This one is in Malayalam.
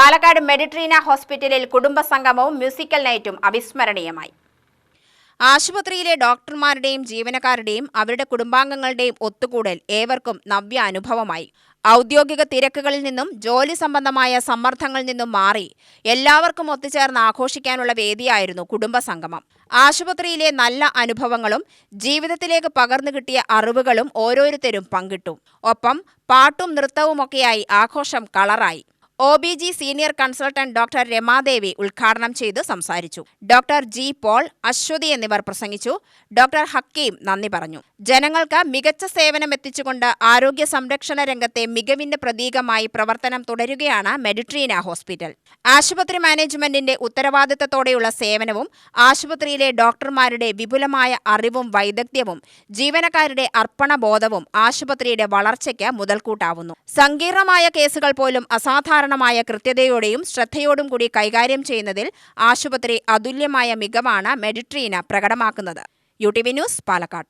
പാലക്കാട് മെഡിട്രീന ഹോസ്പിറ്റലിൽ കുടുംബസംഗമവും മ്യൂസിക്കൽ നൈറ്റും അവിസ്മരണീയമായി. ആശുപത്രിയിലെ ഡോക്ടർമാരുടെയും ജീവനക്കാരുടെയും അവരുടെ കുടുംബാംഗങ്ങളുടെയും ഒത്തുകൂടൽ ഏവർക്കും നവ്യ അനുഭവമായി. ഔദ്യോഗിക തിരക്കുകളിൽ നിന്നും ജോലി സംബന്ധമായ സമ്മർദ്ദങ്ങളിൽ നിന്നും മാറി എല്ലാവർക്കും ഒത്തുചേർന്ന് ആഘോഷിക്കാനുള്ള വേദിയായിരുന്നു കുടുംബസംഗമം. ആശുപത്രിയിലെ നല്ല അനുഭവങ്ങളും ജീവിതത്തിലേക്ക് പകർന്നു കിട്ടിയ അറിവുകളും ഓരോരുത്തരും പങ്കിട്ടു. ഒപ്പം പാട്ടും നൃത്തവുമൊക്കെയായി ആഘോഷം കളറായി. O B G senior consultant doctor Ramadevi ഉദ്ഘാടനം ചെയ്ത് സംസാരിച്ചു. ഡോക്ടർ ജി പോൾ അശ്വതി എന്നിവർ പ്രസംഗിച്ചു. ഡോക്ടർ ഹക്കീം നന്ദി പറഞ്ഞു. ജനങ്ങൾക്ക് മികച്ച സേവനം എത്തിച്ചുകൊണ്ട് ആരോഗ്യ സംരക്ഷണ രംഗത്തെ മികവിന്റെ പ്രതീകമായി പ്രവർത്തനം തുടരുകയാണ് മെഡിട്രീന ഹോസ്പിറ്റൽ. ആശുപത്രി മാനേജ്മെന്റിന്റെ ഉത്തരവാദിത്തത്തോടെയുള്ള സേവനവും ആശുപത്രിയിലെ ഡോക്ടർമാരുടെ വിപുലമായ അറിവും വൈദഗ്ധ്യവും ജീവനക്കാരുടെ അർപ്പണബോധവും ആശുപത്രിയുടെ വളർച്ചയ്ക്ക് മുതൽക്കൂട്ടാവുന്നു. സങ്കീർണമായ കേസുകൾ പോലും അസാധാരണമായ കൃത്യതയോടെയും ശ്രദ്ധയോടും കൂടി കൈകാര്യം ചെയ്യുന്നതിൽ ആശുപത്രി അതുല്യമായ മികവാണ് Meditrina പ്രകടമാക്കുന്നത്. U T V news Palakkad.